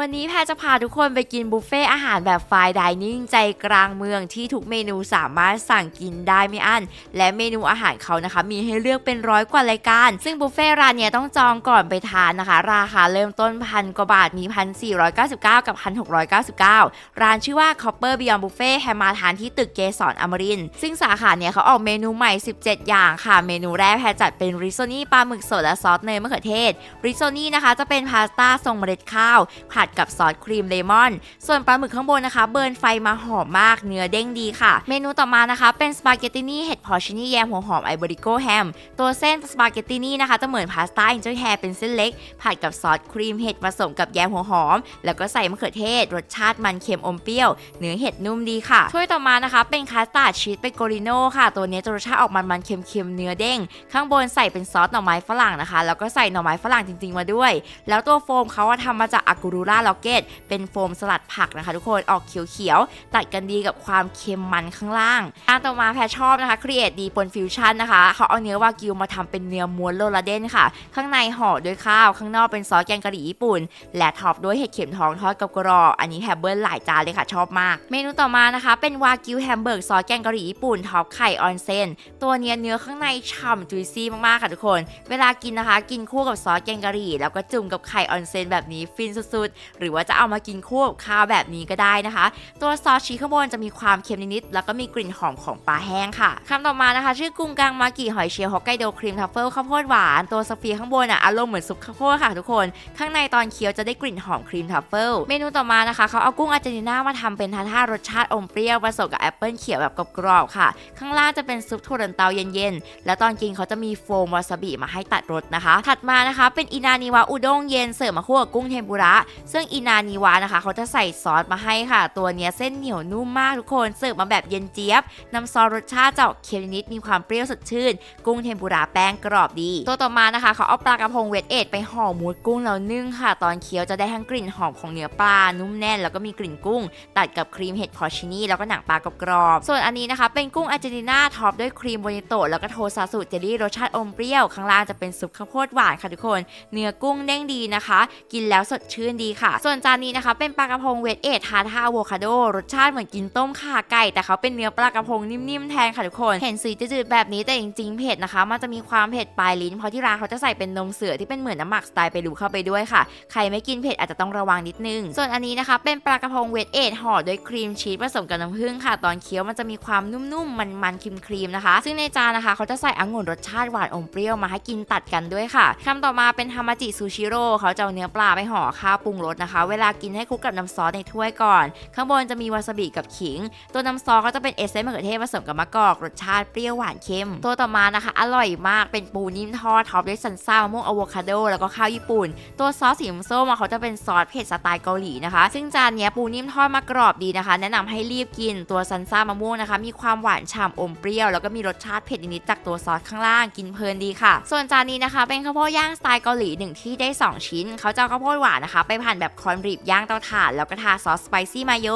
วันนี้แพรจะพาทุกคนไปกินบุฟเฟ่อาหารแบบไฟน์ไดนิ่งใจกลางเมืองที่ทุกเมนูสามารถสั่งกินได้ไม่อั้น และเมนูอาหารเขานะคะ มีให้เลือกเป็นร้อยกว่ารายการ ซึ่งบุฟเฟ่ร้านเนี้ยต้องจองก่อนไปทานนะคะ ราคาเริ่มต้นพันกว่าบาทมีพันสี่ร้อยเก้าสิบเก้ากับพันหกร้อยเก้าสิบเก้าร้านชื่อว่า Copper Beyond Buffet แฮมมาทานที่ตึกเกสรอมรินซึ่งสาขาเนี้ยเขาออกเมนูใหม่ 17 อย่างค่ะเมนูแรกแพรจัดเป็นริโซนี่ปลาหมึกสดและซอสเนยมะเขือเทศริโซนี่นะคะจะเป็นพาสต้าทรงเมล็ดข้าวผัดกับซอสครีมเลมอน ส่วนปลาหมึกข้างบนนะคะ เบิร์นไฟมาหอมมากเนื้อเด้งดีค่ะ เมนูต่อมานะคะ เป็นสปาเกตตินี่เห็ดพอชินี่แยมหัวหอมไอเบริโกแฮมตัวเส้นสปาเกตตินี่นะคะจะเหมือนพาสต้าอินเจอร์แฮร์เป็นเส้นเล็ก ผัดกับซอสครีมเห็ดผสมกับแยมหัวหอม แล้วก็ใส่มะเขือเทศ รสชาติมันเค็มอมเปรี้ยว เนื้อเห็ดนุ่มดีค่ะถ้วยต่อมานะคะ เป็นคัสตาร์ดชีสเปโกริโน่ค่ะ ตัวนี้จะรสชาติออกมันมันๆเค็มๆเนื้อเด้ง ข้างบนใส่เป็นซอสหน่อไม้ฝรั่งนะคะ แล้วก็ใส่หน่อไม้ฝรั่งจริงๆมาด้วย แล้วตัวโฟมเขาอะทำมาจากอากูรูราล็อกเก็ตเป็นโฟมสลัดผักนะคะทุกคนออกเขียวๆ ตัดกันดีกับความเค็มมันข้างล่างอันต่อมาแพรชอบนะคะครีเอทดีปนฟิวชั่นนะคะเขาเอาเนื้อวากิวมาทำเป็นเนื้อม้วนโรลาเดนค่ะ ข้างในห่อด้วยข้าวข้างนอกเป็นซอสแกงกะหรี่ญี่ปุ่น และท็อปด้วยเห็ดเข็มทองทอดกับกรอบอันนี้แฮมเบิร์หลายจานเลยค่ะชอบมาก เมนูต่อมานะคะ เป็นวากิวแฮมเบอร์กซอสแกงกะหรี่ญี่ปุ่นท็อปไข่ออนเซนตัวเนี้ยเนื้อข้างในฉ่ำจุยซี่มากๆค่ะทุกคน เวลากินนะคะ กินคู่กับซอสแกงกะหรี่แล้วก็จุ่มกับไข่ออนเซนแบบนี้ฟินสุดๆหรือว่าจะเอามากินคู่กับข้าวแบบนี้ก็ได้นะคะ ตัวซอสชีข้างบนจะมีความเค็มนิดๆแล้วก็มีกลิ่นหอมของปลาแห้งค่ะคำต่อมานะคะ ชื่อกุ้งกังมากิหอยเชลล์ฮอกไกโดครีมทัฟเฟิลข้าวโพดหวานตัวสฟียข้างบนอะอารมณ์เหมือนซุปข้าวโพดค่ะทุกคน ข้างในตอนเคี้ยวจะได้กลิ่นหอมครีมทัฟเฟิลเมนูต่อมานะคะเขาเอากุ้งอาร์เจนตินามาทำเป็นทาท่ารสชาติอมเปรี้ยวผสมกับแอปเปิลเขียวแบบกรอบๆค่ะ ข้างล่างจะเป็นซุปถั่วลันเตาเย็นๆแล้วตอนกินเขาจะมีโฟมวาซาบิมาให้ตัดรสนะคะ ถัดมานะคะ เป็นอินานิวะอุด้งเย็นเสิร์ฟมาคู่กับกุ้งเทมปุระซึ่งอินานิวะนะคะ เขาจะใส่ซอสมาให้ค่ะ ตัวเนี้ยเส้นเหนียวนุ่มมากทุกคนเสิร์ฟมาแบบเย็นเจี๊ยบน้ำซอสรสชาติจะออกเค็มนิดมีความเปรี้ยวสดชื่น กุ้งเทมปุระแป้งกรอบดี ตัวต่อมานะคะ เขาเอาปลากระพงเวทเอทไปห่อหมูกุ้งแล้วนึ่งค่ะ ตอนเคี้ยวจะได้ทั้งกลิ่นหอมของเนื้อปลานุ่มแน่นแล้วก็มีกลิ่นกุ้ง ตัดกับครีมเห็ดพอชินี่แล้วก็หนังปลากรอบๆส่วนอันนี้นะคะเป็นกุ้งอาร์เจนตินาท็อปด้วยครีมโบนิโตแล้วก็โทซาสุเจลลี่รสชาติอมเปรี้ยวข้างล่างจะเป็นซุปข้าวโพดหวานค่ะทุกคน เนื้อกุ้งเด้งดีนะคะ กินแล้วสดชื่นดีค่ะส่วนจานนี้นะคะ เป็นปลากระพงเวทเอททาท่าอะโวคาโด รสชาติเหมือนกินต้มข่าไก่ แต่เขาเป็นเนื้อปลากระพงนิ่มๆแทนค่ะทุกคน เห็นสีจืดๆแบบนี้แต่จริงๆเผ็ดนะคะ มันจะมีความเผ็ดปลายลิ้นเพราะที่ร้านเขาจะใส่เป็นนมเสือที่เป็นเหมือนน้ำหมักสไตล์ไปรูเข้าไปด้วยค่ะ ใครไม่กินเผ็ดอาจจะต้องระวังนิดนึง ส่วนอันนี้นะคะ เป็นปลากระพงเวทเอทห่อด้วยครีมชีสผสมกับน้ำผึ้งค่ะ ตอนเคี้ยวมันจะมีความนุ่มๆมันๆครีมๆนะคะ ซึ่งในจานนะคะเขาจะใส่องุ่นรสชาติหวานอมเปรี้ยวมาให้กินตัดกันด้วยค่ะคำต่อมาเป็นฮามาจิซูชิโร่เขาจะเอาเนื้อปลาไปห่อข้าวปรุงรสนะคะ เวลากินให้คลุกกับน้ำซอสในถ้วยก่อน ข้างบนจะมีวาซาบิกับขิง ตัวน้ำซอสก็จะเป็นเอสเซนต์มะเขือเทศผสมกับมะกอกรสชาติเปรี้ยวหวานเค็ม ตัวต่อมานะคะ อร่อยมากเป็นปูนิ่มทอดท็อปด้วยซันซ่ามะม่วงอะโวคาโดแล้วก็ข้าวญี่ปุ่น ตัวซอสสีส้มเขาจะเป็นซอสเผ็ดสไตล์เกาหลีนะคะ ซึ่งจานนี้ปูนิ่มทอดมากรอบดีนะคะ แนะนำให้รีบกินตัวซันซ่ามะม่วงนะคะ มีความหวานฉ่ำอมเปรี้ยวแล้วก็มีรสชาติเผ็ดนิดๆจากตัวซอสข้างล่างกินเพลินดีค่ะ ส่วนจานนี้นะคะ เป็นข้าวโพดย่างสไตล์เกาหลีหนึ่งที่ได้ 2 ชิ้น เขาจะข้าวโพดหวานนะคะ ไปผ่านแบบคอนรีบย่างเตาถ่าน แล้วก็ทาซอสสไปซี่มาโย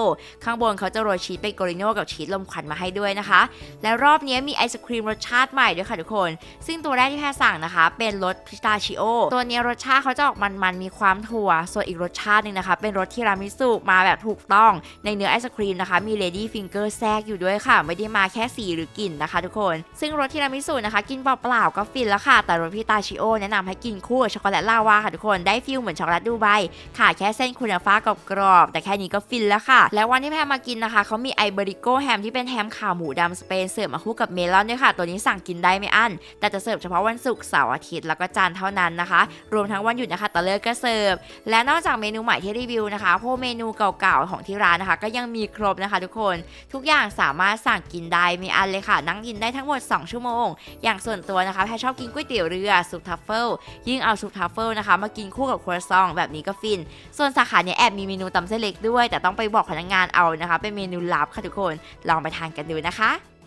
ข้างบนเขาจะโรยชีสเปโกริโนกับชีสลมควันมาให้ด้วยนะคะ และรอบนี้มีไอศครีมรสชาติใหม่ด้วยค่ะทุกคน ซึ่งตัวแรกที่แพรสั่งนะคะ เป็นรสพิสตาชิโอ ตัวนี้รสชาติเขาจะออกมันๆมีความถั่ว ส่วนอีกรสชาตินึงนะคะ เป็นรสทีรามิสุมาแบบถูกต้อง ในเนื้อไอศครีมนะคะ มีเลดี้ฟิงเกอร์แทรกอยู่ด้วยค่ะ ไม่ได้มาแค่สีหรือกลิ่นนะคะทุกคน ซึ่งรสทีรามิสุนะคะกินเปล่าๆก็ฟินแล้วค่ะ แต่รสพิสตาชิโอแนะนำให้กินคู่กับช็อกโกแลตลาวาค่ะทุกคน ได้ฟิลเหมือนช็อกโกแลตดูไบขาดแค่เส้นคุณฟ้ากรอบๆแต่แค่นี้ก็ฟินแล้วค่ะ และวันที่แพรมากินนะคะเขามีไอเบริโกแฮมที่เป็นแฮมขาวหมูดำสเปนเสิร์ฟมาคู่กับเมลอนด้วยค่ะ ตัวนี้สั่งกินได้ไม่อั้น แต่จะเสิร์ฟเฉพาะวันศุกร์เสาร์อาทิตย์แล้วก็จันทร์เท่านั้นนะคะ รวมทั้งวันหยุดนะคะตะเลิกก็เสิร์ฟ และนอกจากเมนูใหม่ที่รีวิวนะคะพวกเมนูเก่าๆของที่ร้านนะคะ ก็ยังมีครบนะคะ ทุกคน ทุกอย่างสามารถสั่งกินได้ไม่อั้นเลยค่ะ นั่งกินได้ทั้งหมด 2 ชั่วโมง อย่างส่วนตัวนะคะแพรชอบกินก๋วยเตี๋ยวเรือซุปทัฟเฟิลยิ่งเอาซุปทัฟเฟิลนะคะมากินคู่กับครัวซองแบบนี้ก็ฟินส่วนสาขาเนี้ยแอบมีเมนูตำเส้นเล็กด้วย แต่ต้องไปบอกพนักงานเอานะคะ เป็นเมนูลับค่ะทุกคน ลองไปทานกันดูนะคะ